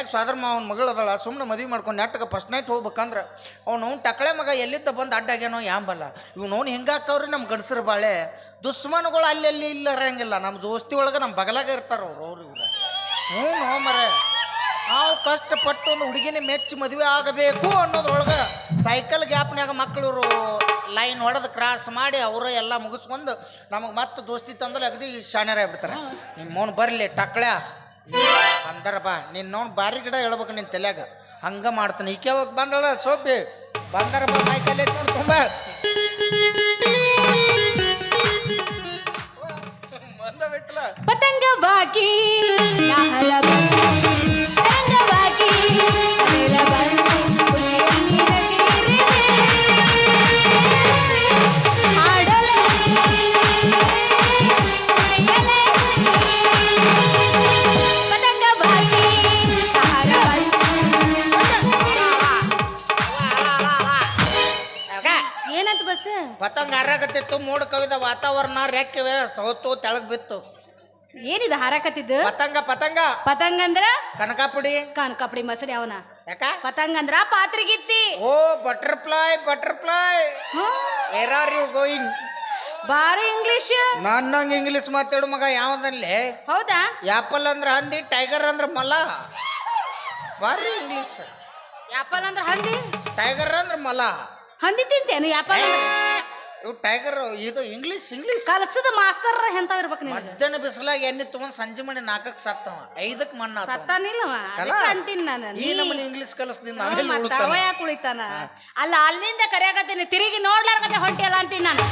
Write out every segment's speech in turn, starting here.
ಮನ್ಯಾಗ ಸ್ವಾದರ ಮಾವನ ಮಗಳು ಅದಳ ಸುಮ್ಮನೆ ಮದುವೆ ಮಾಡ್ಕೊಂಡು ನೆಟ್ಟಗೆ ಫಸ್ಟ್ ನೈಟ್ ಹೋಗ್ಬೇಕಂದ್ರೆ, ಅವ್ನು ಅವ್ನು ಟಕಳೆ ಮಗ ಎಲ್ಲಿದ್ದ ಬಂದು ಅಡ್ಡಾಗ್ಯಾನೋ ಯಾಂಬಲ್ಲ. ಇವ್ನು ಅವ್ನು ಹಿಂಗಾಕವ್ರಿ ನಮ್ಮ ಗಂಡಸರು ಬಾಳೆ. ದುಶ್ಮನ್ಗಳು ಅಲ್ಲೆಲ್ಲಿ ಅಲ್ಲಿ ಇಲ್ಲ ಇರಂಗಿಲ್ಲ ನಮ್ಮ ದೋಸ್ತಿ ಒಳಗೆ ನಮ್ಮ ಬಗಲಾಗ ಇರ್ತಾರೆ ಅವ್ರು ಅವ್ರು ಇವ್ರು. ಹ್ಞೂ ನೋ ಮರೆ. ನಾವು ಕಷ್ಟಪಟ್ಟು ಒಂದು ಹುಡುಗಿನ ಮೆಚ್ಚಿ ಮದುವೆ ಆಗಬೇಕು ಅನ್ನೋದ್ರೊಳಗೆ ಸೈಕಲ್ ಗ್ಯಾಪ್ನಾಗ ಮಕ್ಕಳು ಲೈನ್ ಹೊಡೆದು ಕ್ರಾಸ್ ಮಾಡಿ ಅವರ ಎಲ್ಲ ಮುಗಿಸ್ಕೊಂಡು ನಮಗೆ ಮತ್ತೆ ದೋಸ್ತಿ ತಂದ್ರೆ ಅಗದಿ ಶಾಣ್ಯರ ಆಗ್ಬಿಡ್ತಾರೆ. ನಿಮ್ಮ ಮೋನ್ ಬರಲಿ, ಟಕ್ಳ್ಯಾ. ಅಂದರ ಬಾ ನೋಡ್ ಬಾರಿ ಗಿಡ ಹೇಳ್ಬೇಕು ನಿನ್ನ ತಲೆಯಾಗ. ಹಂಗ ಮಾಡ್ತಾನೆ. ಈಕೆ ಹೋಗಿ ಬಂದಳ ಸೋಪಿ. ಬಂದರ ಬಾ ಮೈಕಲ್ಲಿ ನೋಡಿ ತುಂಬ ಪತಂಗ ಹರಕತ್ತಿತ್ತು ಮೋಡ ಕವಿದ ವಾತಾವರಣ ರೆಕ್ಕಿವೆ ಸೋತು ತೆಳಗ್ ಬಿತ್ತು. ಏನಿದ ಹಾರಾಕತ್ತಿದ್ದು? ಪತಂಗ ಪತಂಗ. ಪತಂಗ ಅಂದ್ರ? ಕನಕಾಪುಡಿ. ಕನಕಾಪುಡಿ ಮಸಡಿ ಅವನ. ಯಾಕ? ಪತಂಗ ಅಂದ್ರ ಪಾತ್ರಿಗಿತ್ತಿ. ಓ butterfly butterfly. Where are you going ಬಾರಿ ಇಂಗ್ಲಿಷ್. ನನ್ನಂಗೆ ಇಂಗ್ಲಿಷ್ ಮಾತಾಡು ಮಗ ಯಾವ್ದಲ್ಲಿ ಹೌದಾ? ಆಪಲ್ ಅಂದ್ರೆ ಹಂದಿ ಟೈಗರ್ ಅಂದ್ರೆ ಮಲ. ಬಾರಿ ಇಂಗ್ಲಿಷ್. ಆಪಲ್ ಅಂದ್ರ ಹಂದಿ? ಟೈಗರ್ ಅಂದ್ರೆ ಮಲ. ಹಂದಿ ತಿಂತೇನು ಯಾಪಲ್ ಇವು ಟೈಗರ್ ಇದು ಇಂಗ್ಲೀಷ್ ಇಂಗ್ಲೀಷ್ ಕಲಸದ ಮಾಸ್ತರ್ ಎಂತಾವ್ ಇರ್ಬೇಕು ನಿನಗೆ? ಮಧ್ಯಾಹ್ನ ಬಿಸಿಲಾಗ ಎಣ್ಣೆ ತಗೊಂಡ್ ಸಂಜೆ ಮಣಿ ನಾಲ್ಕಕ್ಕೆ ಸತ್ತವ. ಐದಕ್ಕೆ ಮಣ್ಣ. ಸತ್ತಾನಿಲ್ಲವ? ಅದಕ್ಕೆ ಅಂತೀನಿ ನಾನು. ಈ ನಮ್ಮನೆ ಇಂಗ್ಲೀಷ್ ಕಲಸದಿಂದ ಆಮೇಲೆ ಮತ್ತ್ ಉಳ್ತಾನ ಅವ ಯಾಕೆ ಉಳಿತಾನ? ಅಲ್ಲ ಅಲ್ಲಿಂದ ಕರೆಯಾಕತ್ತೀನಿ. ತಿರುಗಿ ನೋಡ್ಲಾರ್ಗತ್ತೆ ಹೊಂಟಿಯಲ್ಲ ಅಂತೀನಿ ನಾನು.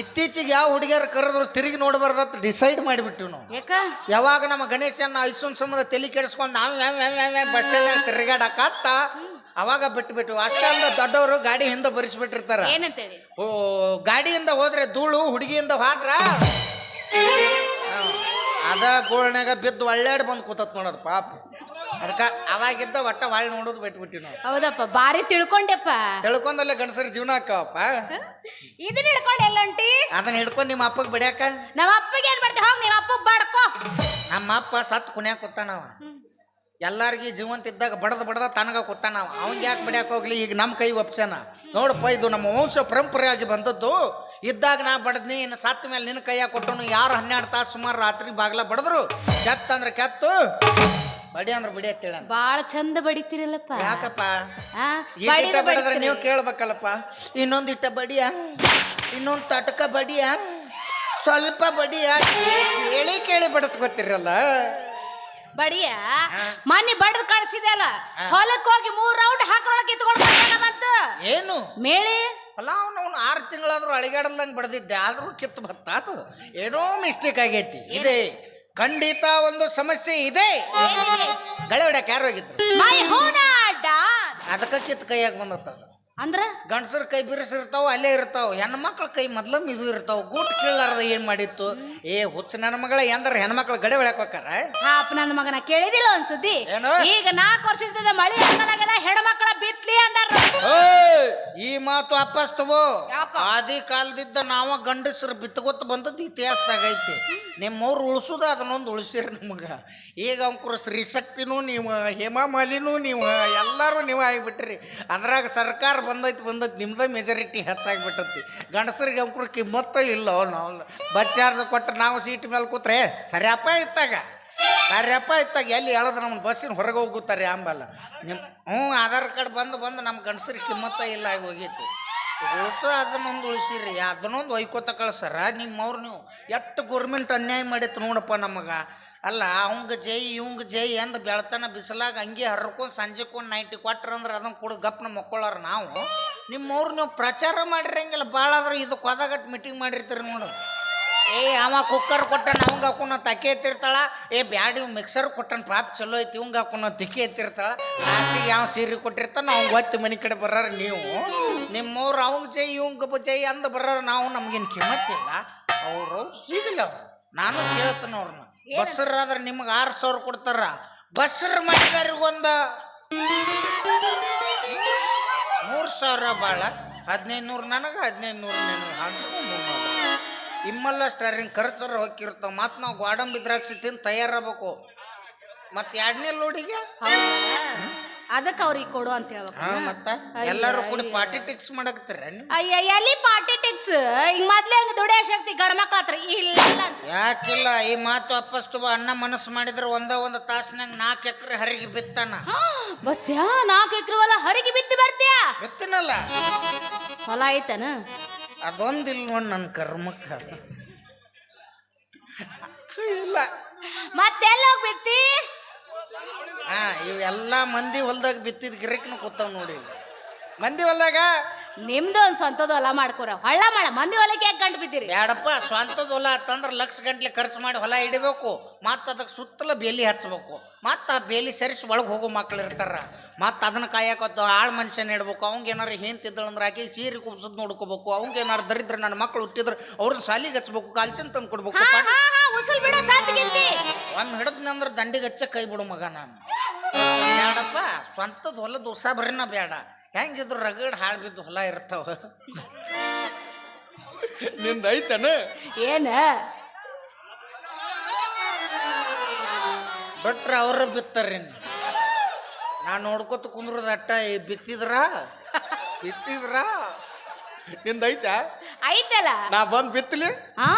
ಇತ್ತೀಚೆಗೆ ಯಾವ ಹುಡುಗಿಯರು ಕರೆದ್ರು ತಿರುಗಿ ನೋಡಬಾರ್ದಂತ ಡಿಸೈಡ್ ಮಾಡಿಬಿಟ್ಟಿವಿ ನಾವು. ಯಾಕ? ಯಾವಾಗ ನಮ್ಮ ಗಣೇಶನ ಐಸೂನ್ ಸಂಬಂಧ ತಲೆ ಕೆಡಿಸ್ಕೊಂಡು ನಾವು ಬಸ್ ಸ್ಟ್ಯಾಂಡ್ ತಿರುಗಾಡಕತ್ತ ಅವಾಗ ಬಿಟ್ಟು ಅಷ್ಟೇ ಅಂದ್ರೆ ದೊಡ್ಡವರು ಗಾಡಿ ಹಿಂದೆ ಬರಿಸ್ಬಿಟ್ಟಿರ್ತಾರ. ಏನಂತೇಳಿ? ಓ ಗಾಡಿಯಿಂದ ಹೋದ್ರೆ ಧೂಳು ಹುಡುಗಿಯಿಂದ ಹಾಕ್ರ? ಅದ ಗೋಳ್ನಾಗ ಬಿದ್ದು ಒಳ್ಳೆಡ್ ಬಂದು ಕೂತತ್ ನೋಡೋದು ಪಾಪ. ಅದಕ್ಕ ಅವಾಗಿದ್ದ ಒಟ್ಟ ಒಳ್ಳೆ ನೋಡೋದು ಬಿಟ್ಬಿಟ್ಟಿ ನಾವು. ಹೌದಪ್ಪ ಬಾರಿ ತಿಳ್ಕೊಂಡೆಪ್ಪ. ತಿಳ್ಕೊಂಡಲ್ಲ ಗಂಡಸರ ಜೀವನ ಅಕ್ಕಪ್ಪ ಇದನ್ನ ಹಿಡ್ಕೊಂಡು ಎಲ್ಲಂಟಿ ಅದನ್ನ ಹಿಡ್ಕೊಂಡು ನಿಮ್ಮ ಅಪ್ಪಗೆ ಬಿಡ್ಯಾಕ? ನಮ್ಮ ಅಪ್ಪಗೆ ಏನ್ ಮಾಡ್ತೀವಿ ಹೋಗಿ ನಿಮ್ಮ ಅಪ್ಪ ಬಾಡ್ಕೋ. ನಮ್ಮ ಅಪ್ಪ ಸತ್ ಕುಣ್ಯಾಕ ಕೂತಾನವ. ಎಲ್ಲಾರ್ಗಿ ಜೀವಂತ ಇದ್ದಾಗ ಬಡದ ಬಡದ ತನಗ ಕೊತ್ತಾನ ಅವನ್ ಯಾಕೆ ಬಿಡ್ಯಾಕೆ ಹೋಗ್ಲಿ? ಈಗ ನಮ್ಮ ಕೈ ಒಪ್ಸನ ನೋಡಪ್ಪ ಇದು ನಮ್ಮ ವಂಶ ಪರಂಪರೆಯಾಗಿ ಬಂದದ್ದು. ಇದ್ದಾಗ ನಾ ಬಡದ್ನಿ ಇನ್ನು ಸತ್ತ ಮೇಲೆ ನಿನ್ನ ಕೈಯಾಗ ಕೊಟ್ಟನು. ಯಾರು ಹನ್ನೆರಡು ತಾಸು ಸುಮಾರು ರಾತ್ರಿ ಬಾಗ್ಲ ಬಡದ್ರು. ಕೆತ್ತ ಅಂದ್ರೆ ಕೆತ್ತು. ಬಡಿ ಅಂದ್ರೆ ಬಿಡಿ ಅಂತೇಳ ಬಾಳ ಚಂದ ಬಡಿತೀರಲ್ಲಪ್ಪ. ಯಾಕಪ್ಪ? ಇಟ್ಟ ಬಡದ್ರೆ ನೀವು ಕೇಳ್ಬೇಕಲ್ಲಪ್ಪ. ಇನ್ನೊಂದು ಇಟ್ಟ ಬಡಿಯ? ಇನ್ನೊಂದು ತಟಕ ಬಡಿಯ? ಸ್ವಲ್ಪ ಬಡಿಯ? ಕೇಳಿ ಕೇಳಿ ಬಡಿಸ್ಕೊತಿರಲ್ಲ. ಬಡಿಯ? ಮನಿ ಬಡ್ದು ಕಳ್ಸಿದೆ ಅಲ್ಲ ಹೊಲಕ್ ಹೋಗಿ ಮೂರ್ ರೌಂಡ್ ಹಾಕೊಳಕ್ ಕಿತ್ಕೊಂಡು ಮತ್ತ? ಏನು? ಮೇಳಿ? ಅಲ್ಲ ಅವನು ಆರು ತಿಂಗಳಾದ್ರೂ ಅಳಿಗಾಡಲ್ದಂಗೆ ಬಡ್ದಿದ್ದೆ. ಆದ್ರೂ ಕಿತ್ತು ಬತ್ತ ಅದು ಏನೋ ಮಿಸ್ಟೇಕ್ ಆಗೈತಿ. ಇದೆ. ಖಂಡಿತ ಒಂದು ಸಮಸ್ಯೆ ಇದೆ. ಗಳೆ ಹೊಡ್ಯಾಕ ಯಾರು ಹೋಗಿದ್ರು? ಅದಕ್ಕೆ ಕಿತ್ತು ಕೈಯಾಗ ಬಂದತ್ತ ಅದು. ಅಂದ್ರ ಗಂಡಸರ ಕೈ ಬಿರುಸಿರ್ತಾವ ಅಲ್ಲೇ ಇರ್ತಾವ. ಹೆಣ್ಮಕ್ಳ ಕೈ ಮೊದ್ಲ ಇದು ಇರ್ತಾವ. ಗೂಟ್ ಕೀಳಾರ್ದ ಏನ್ ಮಾಡಿತ್ತು? ಏ ಹುಚ್ಚ ನನ್ನ ಮಗಳ ಎಂದ್ರ ಹೆಣ್ಮಕ್ಳ ಗಡೆ ಬೆಳಕೋಕಾರ ಹಾಪ್ ನನ್ನ ಮಗನ ಕೇಳಿದಿಲ್ಲ ಒಂದ್ ಸುದ್ದಿ ಏನು? ಈಗ ನಾಲ್ಕು ವರ್ಷದಿಂದ ಮಳಿ ಆಗಲಾಗದ ಹೆಣ್ಮಕ್ಳ ಬಿತ್ಲಿ ಅಂದಾರ. ಏಯ್! ಈ ಮಾತು ಅಪ್ಪಸ್ತವು ಯಾಕ? ಆದಿ ಕಾಲದಿದ್ದ ನಾವ ಗಂಡಸ್ರು ಬಿತ್ತಗೊತ್ತ ಬಂದದ್ದು ಇತಿಹಾಸದಾಗ ಐತಿ. ನಿಮ್ಮವ್ರು ಉಳಿಸುದ ಅದನ್ನೊಂದು ಉಳಿಸಿರಿ ನಿಮಗೆ. ಈಗ ಅಂಕುರ ಶ್ರೀಶಕ್ತಿನೂ ನೀವು ಹೇಮಾಮಾಲಿನೂ ನೀವು ಎಲ್ಲರೂ ನೀವು ಆಗಿಬಿಟ್ರಿ. ಅದ್ರಾಗ ಸರ್ಕಾರ ಬಂದೈತಿ ಬಂದೈತಿ ನಿಮ್ದ ಮೆಜಾರಿಟಿ ಹೆಚ್ಚಾಗ್ಬಿಟ್ಟತಿ. ಗಂಡಸರಿಗೆ ಅಂಕುರ ಕಿಮ್ಮತ್ತ ಇಲ್ಲ ನಾವು. ಬಚ್ಚಾರ್ದ ಕೊಟ್ಟು ನಾವು ಸೀಟ್ ಮೇಲೆ ಕೂತ್ರೆ ಸರಿಯಪ್ಪ ಇತ್ತಾಗ. ಸರಿಯಪ್ಪ ಇತ್ತಾಗ. ಎಲ್ಲಿ ಹೇಳೋದು ನಮ್ಮ ಬಸ್ಸಿನ ಹೊರಗೆ ಹೋಗುತ್ತಾರೆ ಆಂಬಲ್ಲ ನಿಮ್ಮ ಹ್ಞೂ, ಆಧಾರ್ ಕಾರ್ಡ್ ಬಂದು ಬಂದು ನಮ್ಮ ಗಂಡಸರಿಗೆ ಕಿಮ್ಮತ್ತ ಇಲ್ಲ ಆಗಿ ಹೋಗೈತಿ. ಉಳಿಸೋ ಅದನ್ನೊಂದು ಉಳಿಸಿರಿ. ಅದನ್ನೊಂದು ಒಯ್ಕೋತ ಕಳ್ಸರ ನಿಮ್ಮವ್ರು ನೀವು. ಎಷ್ಟು ಗೌರ್ಮೆಂಟ್ ಅನ್ಯಾಯ ಮಾಡೈತೆ ನೋಡಪ್ಪ ನಮಗೆ. ಅಲ್ಲ, ಅವಂಗ ಜೈ, ಇವಂಗ ಜೈ ಅಂದ ಬೆಳ್ತಾನ ಬಿಸಿಲಾಗ ಹಂಗೆ ಹರ್ಕೊಂಡು ಸಂಜೆಕೊಂಡು ನೈಂಟಿ ಕೊಟ್ರ ಅಂದ್ರೆ ಅದನ್ನ ಕುಡ್ದು ಗಪ್ನ ಮಕ್ಕೊಳ್ಳೋರು ನಾವು. ನಿಮ್ಮವ್ರು ನೀವು ಪ್ರಚಾರ ಮಾಡಿರಂಗಿಲ್ಲ ಭಾಳ ಆದ್ರೆ ಇದು ಕೊದಗಟ್ಟು ಮೀಟಿಂಗ್ ಮಾಡಿರ್ತೀರಿ ನೋಡು. ಏ, ಅವ ಕುಕ್ಕರ್ ಕೊಟ್ಟನ, ಅವಂಗ ಹಾಕೊಂಡು ತಕ್ಕೆ ಎತ್ತಿರ್ತಾಳ. ಏ, ಬ್ಯಾಡಿ ಮಿಕ್ಸರ್ ಕೊಟ್ಟನ ಪಾಪ ಚಲೋ ಐತಿ, ಇವಂಗ ಹಾಕೊಂಡು ತಿಕ್ಕಿ ಎತ್ತಿರ್ತಾಳ. ಲಾಸ್ಟಿಗೆ ಯಾವ ಸೀರೆ ಕೊಟ್ಟಿರ್ತಾನ ಅವ್ನು ಒತ್ತಿ ಮನೆ ಕಡೆ ಬರೋರು ನೀವು. ನಿಮ್ಮವ್ರು ಅವಂಗ ಜೈ, ಇವಂಗ ಜೈ ಅಂದ ಬರೋರು ನಾವು, ನಮ್ಗೇನು ಕಿಮ್ಮತ್ತಿಲ್ಲ ಅವರು. ಸಿಗಲ್ಲ ನಾನು ಕೇಳ್ತೇನೆ ಅವ್ರನ್ನ ಬಸ್ಸರಾದ್ರೆ ನಿಮ್ಗೆ ಆರು ಸಾವಿರ ಕೊಡ್ತಾರ. ಬಸ್ಸರ್ ಮಾಡಿದಾರಿಗೊಂದು ಮೂರು ಸಾವಿರ ಭಾಳ ಹದಿನೈದು ನೂರು ನನಗೆ ಹದಿನೈದು ನೂರು ನನಗೆ ಹಾಕ್ಬೇಕು ಇಮ್ಮಲ್ಲ ಸ್ಟಾರಿಂಗ್ ಖರ್ಚರ ಹೋಗಿರ್ತಾವ ಮತ್ತು ನಾವು ಗೋಡಂಬಿ ದ್ರಾಕ್ಷಿ ತಿಂದು ತಯಾರಾಗಬೇಕು ಮತ್ತು ಎರಡನೇ ಲೋಡಿಗೆ? ಅದಕ್ಕೆ ಅವ್ರಿಗೆ ಕೊಡು ಅಂತ ಹೇಳ್ಬೇಕು. ಹಾ ಮತ್ತೆ? ಎಲ್ಲರೂ ಕೂಡಿ ಪಾರ್ಟಿ ಟಿಕ್ಸ್ ಮಾಡಕ್ತೀರ ಅಯ್ಯ ಎಲ್ಲಿ ಪಾರ್ಟಿಟಿಕ್ಸ್ ಹಿಂಗ್ ಮೊದ್ಲೇ ಹಂಗ ದುಡಿಯೋ ಶಕ್ತಿ ಗಂಡ ಮಕ್ಳ ಹತ್ರ ಇಲ್ಲ ಅಂತ. ಯಾಕಿಲ್ಲ ಈ ಮಾತು ಅಪ್ಪಸ್ತುವ ಅಣ್ಣ ಮನಸ್ಸು ಮಾಡಿದ್ರೆ ಒಂದ ಒಂದು ತಾಸ್ನಾಗ ನಾಲ್ಕು ಎಕರೆ ಹರಿಗೆ ಬಿತ್ತಾನ. ಬಸ್ ಯಾ ನಾಲ್ಕು ಎಕರೆ ಹೊಲ ಹರಿಗೆ ಬಿತ್ತು ಬರ್ತೀಯ? ಬಿತ್ತನಲ್ಲ. ಹೊಲ ಐತನ? ಅದೊಂದಿಲ್ಲ ನೋಡಿ ನನ್ನ ಕರ್ಮಕ್ಕ. ಇಲ್ಲ. ಮತ್ತೆಲ್ಲ ಹೋಗಿ ಬಿತ್ತಿ ಹಾ ಇವೆಲ್ಲ ಮಂದಿ ಹೊಲ್ದಾಗ ಬಿತ್ತಿದ ಗಿರಕ್ನ ಕೂತಾವ್ ನೋಡಿ ಮಂದಿ ಹೊಲ್ದಾಗ ನಿಮ್ದು ಒಂದು ಸ್ವಂತದ ಹೊಲ ಮಾಡ್ಕೊರ. ಹೊಳ್ಳ ಮಾಡ ಮಂದಿ ಹೊಲಕ್ಕೆ ಯಾಕೆ ಗಂಟು ಬಿದ್ದೀರಿ? ಬ್ಯಾಡಪ್ಪ ಸ್ವಂತದ ಹೊಲ ಅಂತಂದ್ರೆ ಲಕ್ಷ ಗಂಟ್ಲೆ ಖರ್ಚು ಮಾಡಿ ಹೊಲ ಇಡಬೇಕು. ಮತ್ತು ಅದಕ್ಕೆ ಸುತ್ತಲ ಬೇಲಿ ಹಚ್ಬೇಕು ಮತ್ತು ಆ ಬೇಲಿ ಸರಿಸಿ ಒಳಗೆ ಹೋಗೋ ಮಕ್ಳು ಇರ್ತಾರ. ಮತ್ತು ಅದನ್ನ ಕಾಯಕತ್ತು ಆಳು ಮನುಷ್ಯನ ಇಡ್ಬೇಕು. ಅವಂಗೆ ಏನಾರು ಹಿಂತಿದ್ದಳು ಅಂದ್ರೆ ಆಕೆ ಸೀರೆ ಕುಬ್ಸದ್ ನೋಡ್ಕೋಬೇಕು. ಅವಂಗೆ ಏನಾರು ದರಿದ್ರ ನನ್ನ ಮಕ್ಳು ಹುಟ್ಟಿದ್ರೆ ಅವ್ರನ್ನ ಸಾಲಿ ಹಚ್ಬೇಕು ಕಾಲ್ಚಿನ ತಂದು ಕೊಡ್ಬೇಕು. ಒಮ್ಮೆ ಹಿಡಿದ್ನಿ ಅಂದ್ರೆ ದಂಡಿಗೆ ಹಚ್ಚ ಕೈ ಬಿಡು ಮಗ ನಾನು ಬ್ಯಾಡಪ್ಪ ಸ್ವಂತದ ಹೊಲದ ಉಸ ಬರೀನ ಬೇಡ ಹೆಂಗಿದ್ರು ರಗಡ್ ಹಾಳು ಬಿದ್ದು ಹೊಲ ಇರ್ತಾವ. ನಿಂದ ಐತನ? ಏನ? ಬಟ್ರ ಅವ್ರ ಬಿತ್ತಾರ ನಾ ನೋಡ್ಕೊತ ಕುಂದ್ರದ ಅಟ್ಟ ಈ ಬಿತ್ತಿದ್ರ? ಬಿತ್ತಿದ್ರ? ನಿಂದ ಐತ? ಐತಲ್ಲ. ನಾ ಬಂದ್ ಬಿತ್ತಲಿ ಹಾ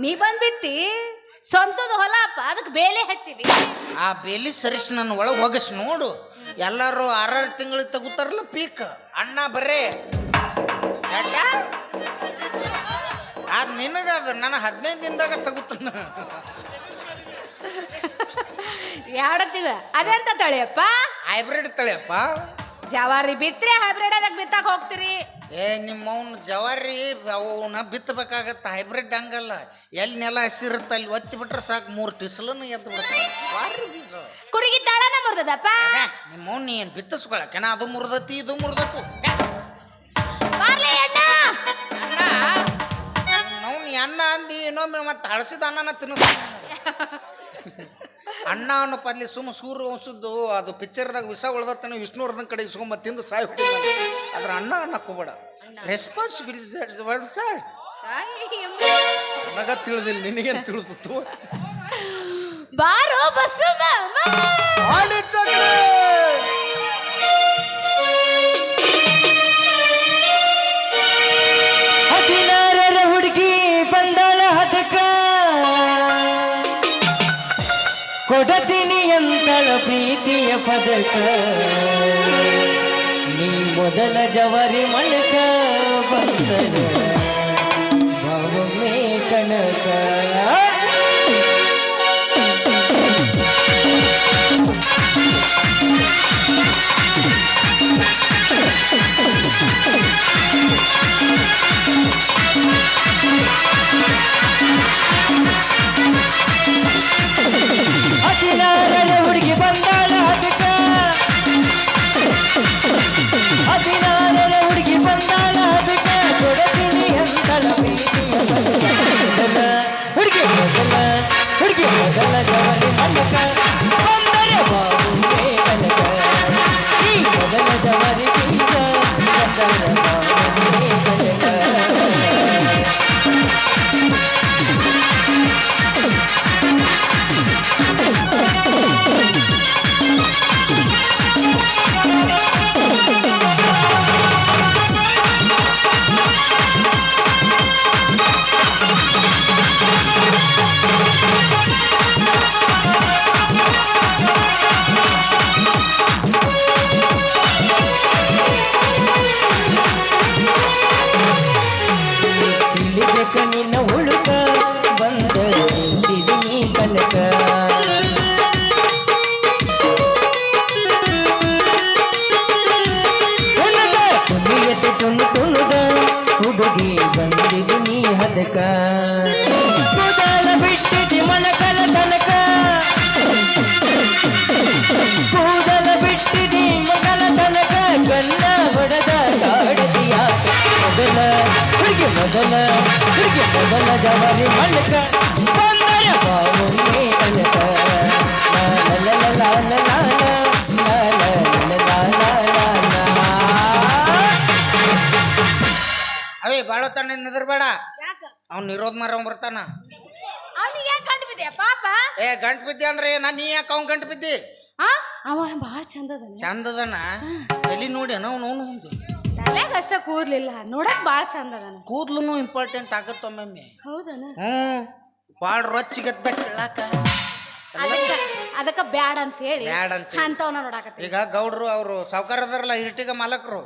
ನೀ ಬಂದ್ ಬಿತ್ತಿ ಸ್ವಂತದ ಹೊಲ ಅಪ್ಪ ಅದಕ್ಕೆ ಬೇಲೆ ಹಚ್ಚಿದಿ. ಆ ಬೇಲಿ ಸರಿಸಿ ನನ್ನ ಒಳಗೆ ಹೋಗಿಸ್ ನೋಡು. ಎಲ್ಲರೂ ಆರಾರು ತಿಂಗಳು ತಗೋತಾರಲ್ಲ ಪೀಕ್. ಅಣ್ಣ ಬರೇ ಅದು ನಿನಗೆ ಅದು ನಾನು ಹದಿನೈದು ದಿನದಾಗ ತಗೋತಾನ. ಯಾಡತ್ತೀವ ಅದೆಂತ ತಳಿಯಪ್ಪ? ಹೈಬ್ರಿಡ್ ತಳಿಯಪ್ಪ. ಜವಾರಿ ಬಿತ್ರಿ ಹೈಬ್ರಿಡ್ ಅದಕ್ಕೆ ಬಿತ್ತಾಕ ಹೋಗ್ತೀರಿ. ಏ ನಿಮ್ಮವ್ನ ಜವಾರಿ ಅವನ ಬಿತ್ತಬೇಕಾಗತ್ತೆ ಹೈಬ್ರಿಡ್ ಹಂಗಲ್ಲ. ಎಲ್ಲಿ ನೆಲ ಹಸಿರುತ್ತೆ ಅಲ್ಲಿ ಒತ್ತಿ ಬಿಟ್ರೆ ಸಾಕು ಮೂರು ಟಿಸಲನ್ನು ಎದ್ದು ಬಿಡ್ತಾರೆ ಕುಡುಗಿ ತಾಳನ ಮುರ್ದದಪ್ಪ. ನಿಮ್ಮವ್ನ ಅವ್ನ ಏನು ಬಿತ್ತಿಸ್ಕೊಳಕೇನ ಅದು ಮುರ್ದತಿ ಇದು ಮುರ್ದತಿ. ಅಣ್ಣ. ಅಂದಿ ಇನ್ನೊಮ್ಮೆ ಮತ್ತೆ ಹಳಸಿದ ಅನ್ನನ ತಿನ್ನಿಸ್ ಅಣ್ಣ ಅನ್ನೋ ಪದ್ಲಿ ಸುಮ್ಮ ಸೂರ್ಯ ಅನ್ಸುದ್ದು ಅದು ಪಿಕ್ಚರ್ದಾಗ ವಿಷ ಉಳ್ದತ್ತನ ವಿಷ್ಣುವರ್ಧನ್ ಕಡೆ ಇಸ್ಕೊಂಬ ತಿಂದು ಸಾಯ್ ಅದ್ರ ಅಣ್ಣ ಅಣ್ಣ. ಹೋಗ್ಬೇಡ ರೆಸ್ಪಾನ್ಸಿಬಿಲಿಟಿ ವರ್ಡ್ ಸರ್ ನನಗ ತಿಳಿದಿಲ್ಲ ನಿನಗೇನು ತಿಳಿದಿತ್ತು ಬಾರೋ ಬಸ್ಸು ಎಂದಳ ಪ್ರೀತಿಯ ಪದಕ. ನೀ ಮೊದಲ ಜವರಿ ಮಣಕ ಬಂದರ ಭಾವಮೇ ಕನಕ. ಅವೇ ಬಾಳ ತಣ್ಣ ನಿದ್ರಬೇಡ ಅವ್ನು ನಿರೋಧ ಮರ ಬರ್ತಾನ. ಅವನಿಗೆ ಯಾಕೆ ಪಾಪ? ಏ ಗಂಟು ಬಿದ್ದೆ ಅಂದ್ರೆ ನಾ ನೀ ಯಾಕ ಅವ್ನು ಗಂಟು ಬಿದ್ದಿ? ಆ? ಅವ ಬಹಳ ಚಂದದ ಚಂದದನ ತಲೆ ನೋಡಿ ಅವನು ಅವನು ಹೊಂದಿ ತಲೆಗ ಅಷ್ಟ ಕೂದ್ಲಿಲ್ಲ. ನೋಡಕ್ ಭಾಳ ಚಂದ ಅದಾನ. ಕೂದ್ಲು ಇಂಪಾರ್ಟೆಂಟ್ ಆಗತ್ತೊಮ್ಮೆ ಹೌದನ? ಹ್ಞೂ ಭಾಳ ರೊಚ್ಚಿಗೆದ್ದ ಕೇಳಾಕ. ಅದಕ್ಕ ಅದಕ್ಕ ಬ್ಯಾಡ ಅಂತ ಹೇಳಿ ಬ್ಯಾಡ್ ಅಂತ ಅಂತವನ ನೋಡಾಕತ್ತಿ ಈಗ ಗೌಡ್ರು ಅವರು ಸಾವ್ಕಾರ ಅದಾರಲ್ಲ ಇರ್ಟಿಗ ಮಾಲಕರು.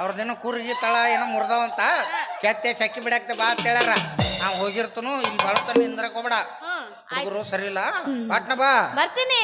ಅವ್ರದ್ದೇನೋ ಕೂರ್ಗಿ ತಳ ಏನೋ ಮುರ್ದಾವಂತ. ಕೆತ್ತೆ ಸಕ್ಕಿ ಬಿಡಾಕ್ತೆ ಬಾ ಅಂತ ಹೇಳ್ಯಾರ. ನಾವು ಹೋಗಿರ್ತನು ಇಲ್ಲಿ ಬಳತನ ಇಂದ್ರ ಹೋಗ್ಬೇಡ. ಹ್ಮ್ ಹುಡುಗರು ಸರಿ ಇಲ್ಲ ಪಾಟ್ನ ಬಾ. ಬರ್ತೀನಿ.